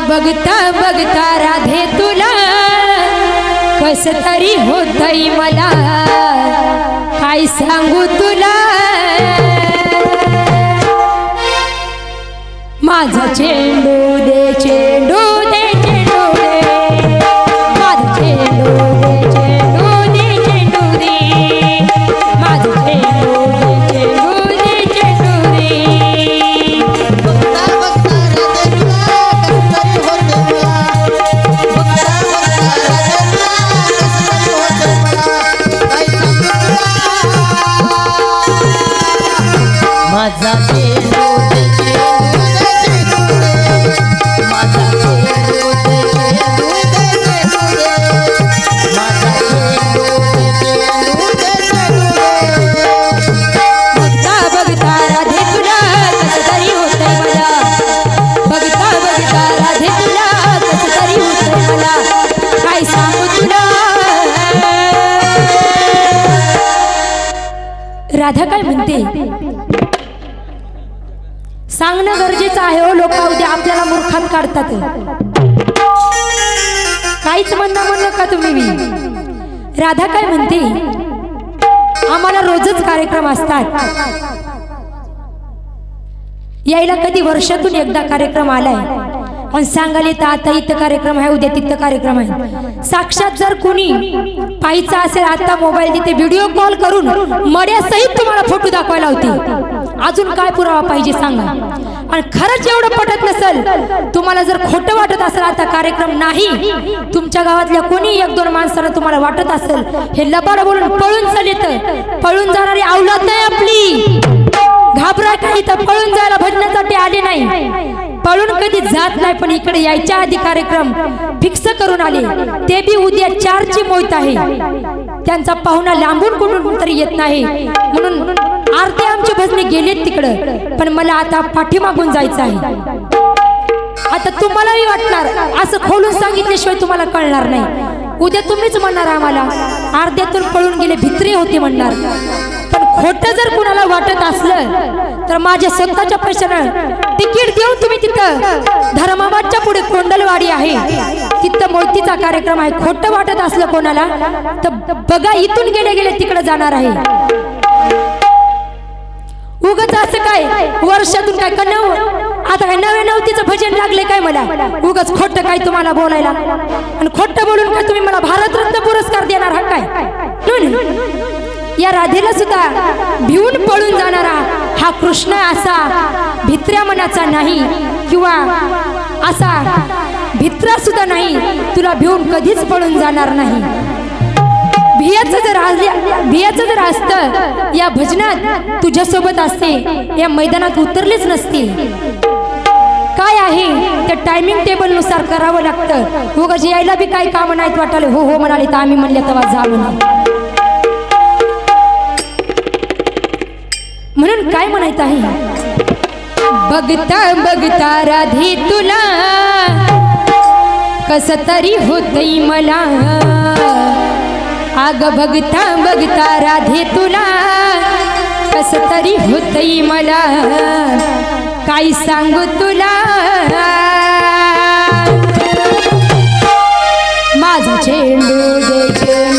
बघता बघता राधे तुला. कस तरी होतय मला. काय सांगू तुला? माझा चेंडू राधा काय म्हणते? सांगणं गरजेचं आहे हो लोक उद्या आपल्याला मूर्खात काढतात. काहीच म्हणणं म्हणलं का तुम्ही मी राधा काय म्हणते? आम्हाला रोजच कार्यक्रम असतात. यायला कधी वर्षातून एकदा कार्यक्रम आलाय. पण सांगाल येतं आता इथं कार्यक्रम आहे उद्या तिथं कार्यक्रम आहे. साक्षात जर कोणी पाहिजे असेल आता मोबाईल तिथे व्हिडिओ कॉल करून मड्यासहित तुम्हाला फोटो दाखवायला होती अजून काय पुरावा पाहिजे सांगा. आणि खरंच एवढं पटत नसेल तुम्हाला जर खोटं वाटत असेल आता कार्यक्रम नाही तुमच्या गावातल्या कोणी एक दोन माणसाला तुम्हाला वाटत असेल हे लबाड बोलून पळून चाल येतं पळून जाणारी औलाद नाही आपली. घाबरा काही तर पळून जायला भजनासाठी आले नाही. पळून कधी जात नाही पण इकडे यायच्या आधी कार्यक्रम फिक्स करून आले. ते बी उद्या चारची मोहित आहे. त्यांचा पाहुणा लांबून कुठून तरी येत नाही. म्हणून अर्धे आमचे भजने गेलेत तिकडं. पण मला आता पाठीमागून जायचं आहे. आता तुम्हालाही वाटणार असं खोलून सांगितल्याशिवाय तुम्हाला कळणार नाही. उद्या तुम्हीच म्हणणार आम्हाला अर्ध्यातून पळून गेले भित्री होते म्हणणार. खोटं जर कुणाला वाटत असलं तर माझ्या स्वतःच्या पैशानं तिकीट देऊन तुम्ही तिथं धर्माबादच्या पुढे कोंडलवाडी आहे. तिथं मोतीचा कार्यक्रम आहे. खोटं वाटत असलं कोणाला तर बघा इथून गेले गेले तिकडे जाणार आहे. उगच असं काय? वर्षातून काय का नव आता काय नव्या नवतीचं भजन लागले काय मला? उगच खोटं काय तुम्हाला बोलायला? आणि खोटं बोलून काय तुम्ही मला भारतरत्न पुरस्कार देणार हा काय? या राधेला सुद्धा भिवून पळून जाणारा हा कृष्ण असा भित्र्या मनाचा नाही किंवा असा भित्रा सुद्धा नाही तुला भिवून कधीच पळून जाणार नाही. भियाचं जर भियाचं जर असतं या भजनात तुझ्यासोबत असते या मैदानात उतरलेच नसते. काय आहे? त्या टायमिंग टेबलनुसार करावं लागतं. उगाच यायला बी काही कामं नाहीत वाटाले हो हो म्हणाले तर आम्ही म्हणले तेव्हा जाऊ नये म्हणून काय म्हणायचं आहे? बघता बघता राधे तुला कस तरी होतई मला. आग बघता बघता राधे तुला कस तरी होतई मला. काय सांगू तुला? माझा चेंडू दे चेंडू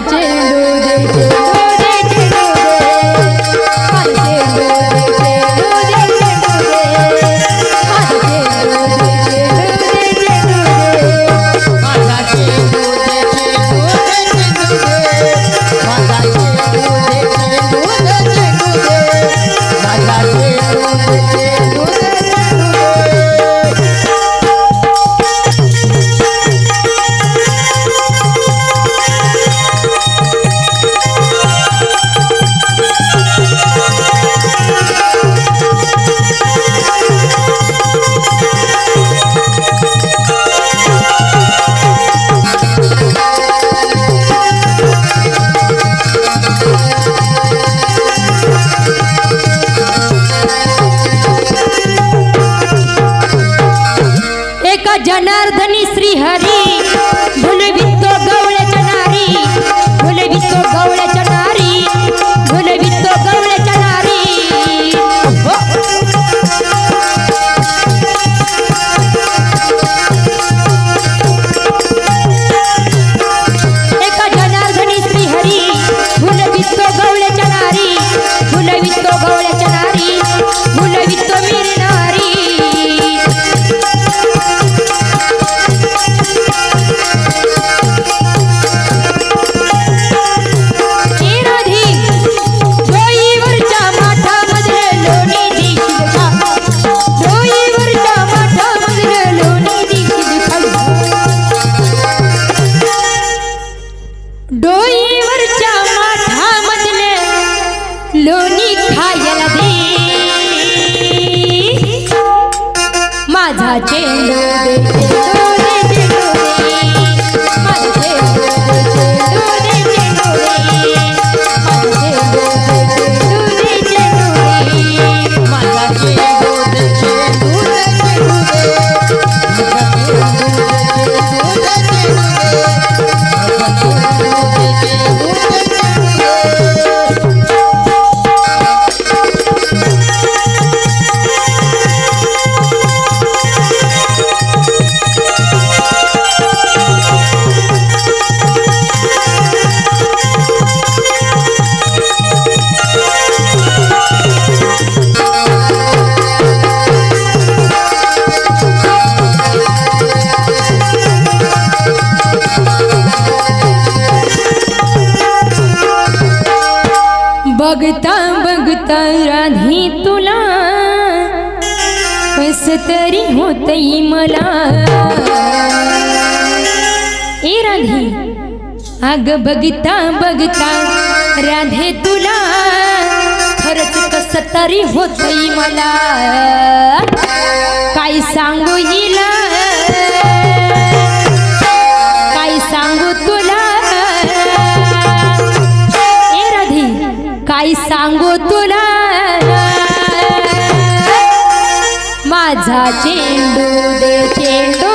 I did. Hachendo de येतई मला. ए राधे आग बघता बघता राधे तुला. खरच कस तरी होत मला. काय सांगू हिला? काय सांगू तुला? ए राधे काय सांगू तुला माझा चेंडू दे चेंडू